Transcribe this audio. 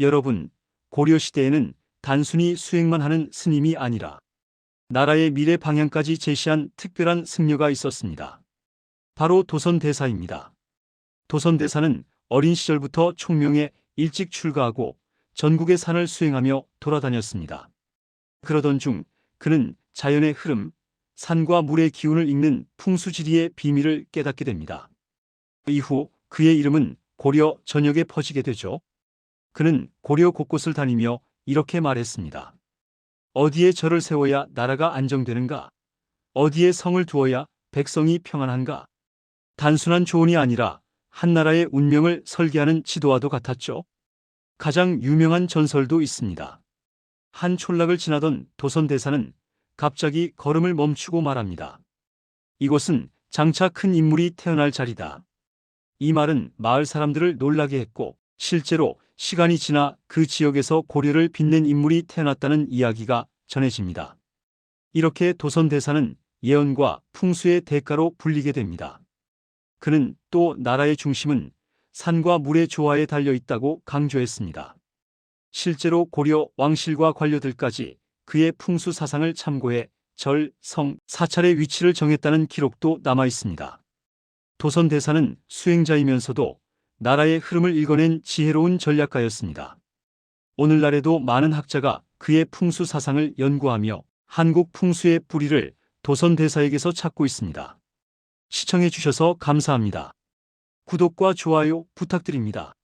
여러분, 고려시대에는 단순히 수행만 하는 스님이 아니라 나라의 미래 방향까지 제시한 특별한 승려가 있었습니다. 바로 도선대사입니다. 도선대사는 어린 시절부터 총명에 일찍 출가하고 전국의 산을 수행하며 돌아다녔습니다. 그러던 중 그는 자연의 흐름, 산과 물의 기운을 읽는 풍수지리의 비밀을 깨닫게 됩니다. 이후 그의 이름은 고려 전역에 퍼지게 되죠. 그는 고려 곳곳을 다니며 이렇게 말했습니다. 어디에 절을 세워야 나라가 안정되는가? 어디에 성을 두어야 백성이 평안한가? 단순한 조언이 아니라 한 나라의 운명을 설계하는 지도와도 같았죠. 가장 유명한 전설도 있습니다. 한 촌락을 지나던 도선 대사는 갑자기 걸음을 멈추고 말합니다. 이곳은 장차 큰 인물이 태어날 자리다. 이 말은 마을 사람들을 놀라게 했고 실제로 시간이 지나 그 지역에서 고려를 빛낸 인물이 태어났다는 이야기가 전해집니다. 이렇게 도선대사는 예언과 풍수의 대가로 불리게 됩니다. 그는 또 나라의 중심은 산과 물의 조화에 달려 있다고 강조했습니다. 실제로 고려 왕실과 관료들까지 그의 풍수 사상을 참고해 절, 성, 사찰의 위치를 정했다는 기록도 남아 있습니다. 도선 대사는 수행자이면서도 나라의 흐름을 읽어낸 지혜로운 전략가였습니다. 오늘날에도 많은 학자가 그의 풍수 사상을 연구하며 한국 풍수의 뿌리를 도선 대사에게서 찾고 있습니다. 시청해 주셔서 감사합니다. 구독과 좋아요 부탁드립니다.